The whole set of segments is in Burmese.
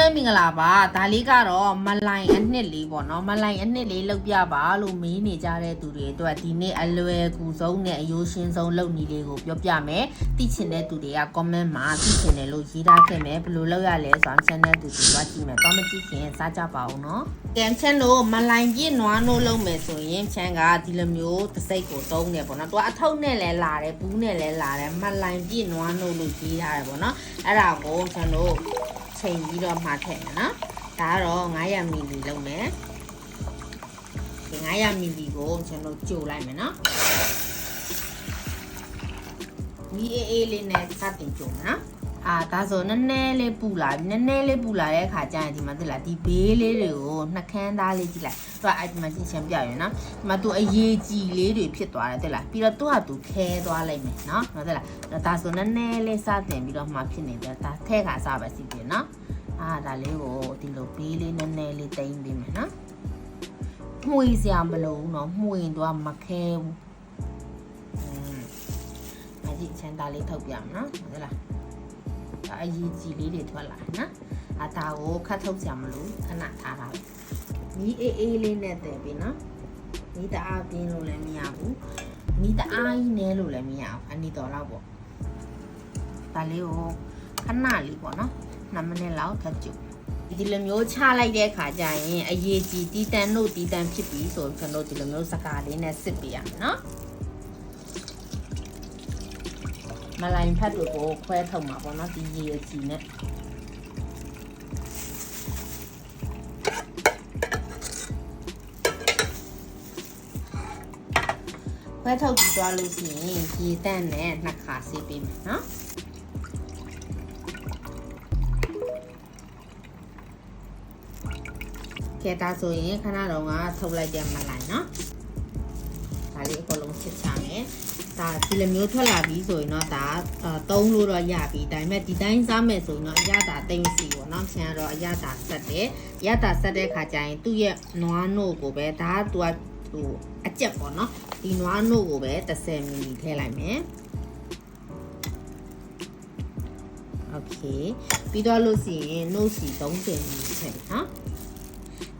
ပဲမင်္ဂလာပါဒါလေးကတော့မလိုင်အနှစ်လေးပေါ့နော်မလိုင်အနှစ်လေးလောက်ပြပါလို့မေးနေကြတဲ့သူတွေအတွက်ဒီနေ့အလွယ်ကူဆုံးနဲ့အယိုးရှင်းဆုံးလုပ်နည်းလေးကိုပြောပြမယ်သိချင်တဲ့သူတွေက comment မှာသိချင်တယ်လို့ရေးထားခဲ့မယ်ဘယ်လိုလုပ်ရလဲဆိုတာ channel တူတူသွားကြည့်မယ်တော့မကြည့်ခင်စားကြပါအောင်နော်ကံချန်လို့မလိုင်ပြည့်နွားနိုးလုပ်မယ်ဆိုရင်ချန်ကဒီလိုမျိုးတစ်စိတ်ကိုသုံးတယ်ပေါ့နော်သူကအထုပ်နဲ့လည်းလာတယ်ဘူးနဲ့လည်းလာတယ်မလိုင်ပြည့်နွားနိုးလို့ရေးထားတယ်ပေါ့နော်အဲ့ဒါကိုချန်တို့ ချိန်ပြီးတော့မှထည့်မယ်နော်ဒါကတော့900မီလီလုံးမယ်ဒီ900မီလီကိုကျွန်တော်ကြိုလိုက်မယ်နော်မီအေးအေးလေးနဲ့စတင်ကြိုမယ်နော် အာဒါဆိုနည်းနည်းလေးပူလာနည်းနည်းလေးပူလာတဲ့အခါကျရင်ဒီမှာသိလားဒီဘေးလေးတွေကိုနှကန်းသားလေးကြည့်လိုက်သူကအဲ့ဒီမှာရှင်းရှင်းပြရနော်ဒီမှာသူအရေးကြီးလေးတွေဖြစ်သွားတယ်သိလားပြီးတော့သူကသူခဲသွားလိုက်မယ်နော်ဟုတ်သိလားဒါဆိုနည်းနည်းလေးစတင်ပြီးတော့မှဖြစ်နေတယ်ဒါထဲကစားပဲစီတယ်နော်အာဒါလေးကိုဒီလိုဘေးလေးနည်းနည်းလေးတိမ့်ပေးမယ်နော်မှွေစရာမလိုဘူးနော်မှွေရင်သူကမခဲဘူးอืมမကြီးချမ်းသာလေးထုတ်ပြမယ်နော်ဟုတ်သလား ဒါအရေးကြီးလေးတွေထွက်လာတယ်နော်အဒါကိုခတ်ထုတ်စရာမလိုခဏထားပါလိုက်မီးအေးအေးလေးနဲ့တည်ပြီနော်မီးတအားပြင်းလို့လည်းမရဘူးမီးတအားကြီးနဲလို့လည်းမရဘူးအနီတော်လောက်ပေါ့ဒါလေးကိုခဏလေးပေါ့နော်2မိနစ်လောက်ထပ်ကြည့်ဒီလိုမျိုးချလိုက်တဲ့ခါကျရင်အရေးကြီးတီတန်တို့တီတန်ဖြစ်ပြီဆိုကျွန်တော်ဒီလိုမျိုးစကားလေးနဲ့စစ်ပြရမယ်နော် မလိုင်ဖတ်တို့ကိုခွဲထုတ်မှာပေါ့နော်ဒီရေအကြီးနဲ့ခွဲထုတ်ပြီးသွားလို့ရှိရင်ရေတန့်နဲ့နှစ်ခါဆေးပေးမယ်နော်ကဲဒါဆိုရင်ခဏတော့ကထုတ်လိုက်တဲ့မလိုင်နော်ဒါလေးအကုန်လုံးစစ်ချမယ် ဒါဒီလိုမျိုးထွက်လာပြီဆိုရင်တော့ဒါသုံးလို့တော့ရပြီဒါပေမဲ့ဒီတိုင်းစားမယ်ဆိုရင်တော့အရသာတိတ်မစီဘူးเนาะဆင်ကတော့အရသာဆက်တယ်အရသာဆက်တဲ့ခါကျရင်သူ့ရဲ့နွားနို့ကိုပဲဒါကသူကဟိုအကျက်ပေါ့เนาะဒီနွားနို့ကိုပဲ30မီလီထည့်လိုက်မယ်โอเคပြီးတော့လို့ရှိရင်နို့စီ30မီလီထည့်နော်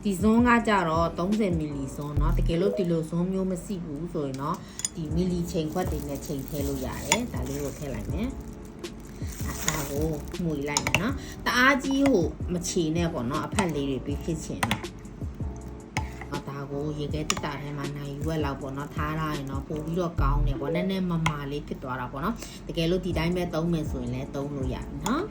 ဒီဇွန်းကကြတော့30မီလီဇွန်းเนาะတကယ်လို့ဒီလိုဇွန်းမျိုးမရှိဘူးဆိုရင်တော့ဒီမီလီချိန်ခွက်တွေနဲ့ချိန်ထည့်လို့ရတယ်ဒါလေးကိုထည့်လိုက်မယ်အစားကိုမှုီလိုက်မယ်နော်တအားကြီးဟိုမချေနဲ့ပေါ့နော်အဖက်လေးတွေပြီးဖြစ်ချင်တော့အသားကိုရေခဲတက်တာထဲမှာနိုင်ရွက်လောက်ပေါ့နော်ထားရရင်တော့ပို့ပြီးတော့ကောင်းတယ်ပေါ့နည်းနည်းမမာလေးဖြစ်သွားတာပေါ့နော်တကယ်လို့ဒီတိုင်းပဲသုံးမယ်ဆိုရင်လည်းသုံးလို့ရတယ်နော်